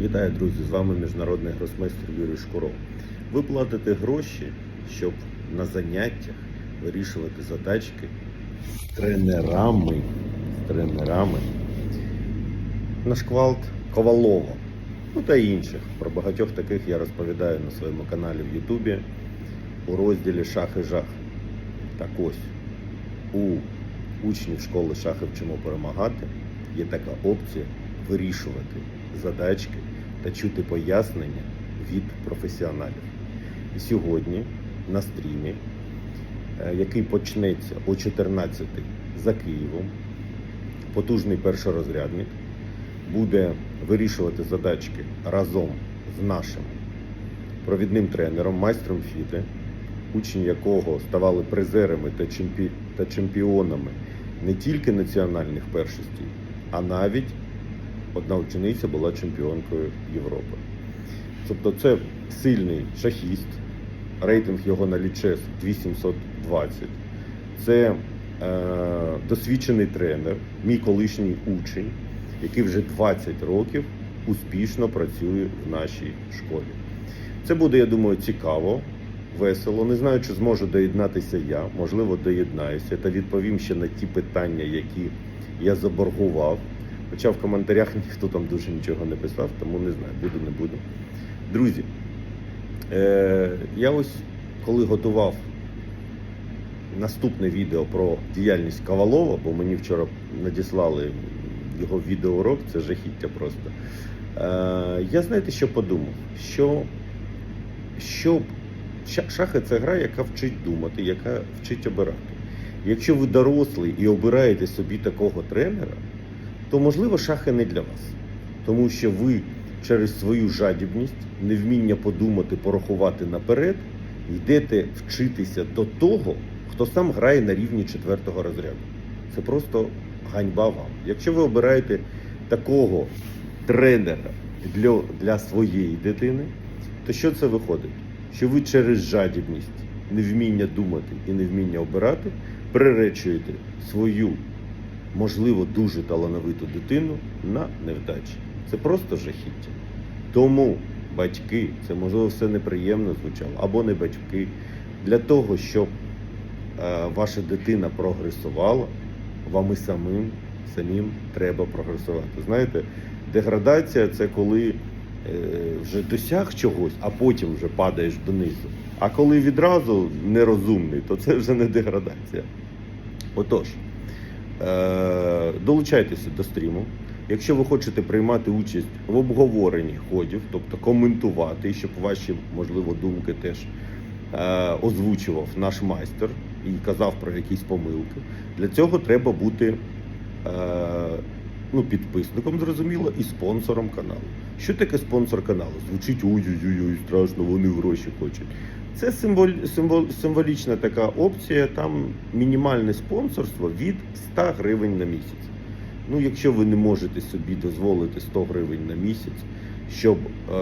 Вітаю, друзі! З вами міжнародний гросмейстер Юрій Шкуров. Ви платите гроші, щоб на заняттях вирішувати задачки з тренерами, тренерами на шквалт Ковалова. Ну та інших. Про багатьох таких я розповідаю на своєму каналі в Ютубі у розділі Шах і жах. Так ось у учнів школи шахи вчимо перемагати. Є така опція вирішувати задачки та чути пояснення від професіоналів. І сьогодні на стрімі, е, який почнеться о 14 за Києвом, потужний першорозрядник буде вирішувати задачки разом з нашим провідним тренером, майстром фіти, учні якого ставали призерами та, чемпі... та чемпіонами не тільки національних першостей, а навіть одна учениця була чемпіонкою Європи. Тобто це сильний шахіст, рейтинг його на лічес 2720. Це е, досвідчений тренер, мій колишній учень, який вже 20 років успішно працює в нашій школі. Це буде, я думаю, цікаво, весело. Не знаю, чи зможу доєднатися я, можливо, доєднаюся та відповім ще на ті питання, які я заборгував. Хоча в коментарях ніхто там дуже нічого не писав, тому не знаю, буду, не буду. Друзі, е, я ось коли готував наступне відео про діяльність Ковалова, бо мені вчора надіслали його відеоурок, це жахіття просто. Е, я знаєте, що подумав? Що, що шахи це гра, яка вчить думати, яка вчить обирати. Якщо ви дорослий і обираєте собі такого тренера, то можливо шахи не для вас. Тому що ви через свою жадібність, невміння подумати, порахувати наперед, йдете вчитися до того, хто сам грає на рівні четвертого розряду. Це просто ганьба вам. Якщо ви обираєте такого тренера для, для своєї дитини, то що це виходить? Що ви через жадібність, невміння думати і невміння обирати, приречуєте свою можливо, дуже талановиту дитину на невдачі. Це просто жахіття. Тому батьки, це можливо все неприємно звучало, або не батьки, для того, щоб е, ваша дитина прогресувала, вам і самим, самим треба прогресувати. Знаєте, деградація це коли е, вже досяг чогось, а потім вже падаєш донизу. А коли відразу нерозумний, то це вже не деградація. Отож. Е, Долучайтеся до стріму. Якщо ви хочете приймати участь в обговоренні ходів, тобто коментувати, щоб ваші, можливо, думки теж е, озвучував наш майстер і казав про якісь помилки, для цього треба бути е, ну, підписником, зрозуміло, і спонсором каналу. Що таке спонсор каналу? Звучить ой-ой-ой, страшно, вони гроші хочуть. Це символ, символ, символічна така опція, там мінімальне спонсорство від 100 гривень на місяць. Ну, якщо ви не можете собі дозволити 100 гривень на місяць, щоб е,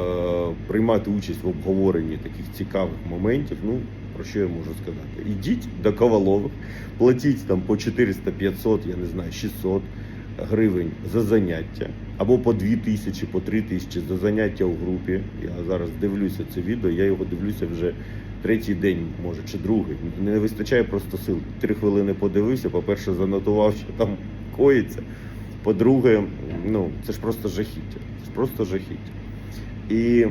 приймати участь в обговоренні таких цікавих моментів, ну про що я можу сказати? Ідіть до Ковалових, платіть там по 400-500, я не знаю, 600 гривень за заняття, або по 2 тисячі, по 3 тисячі за заняття у групі. Я зараз дивлюся це відео, я його дивлюся вже третій день, може, чи другий. Не вистачає просто сил. Три хвилини подивився. По-перше, занотував, що там коїться. По-друге, ну це ж просто жахіття. Це ж просто жахіття. І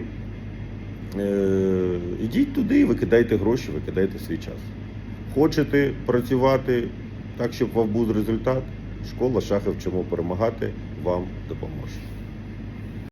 е, ідіть туди, викидайте гроші, викидайте свій час. Хочете працювати так, щоб у вас був результат? Школа шахи чому перемагати вам допоможе.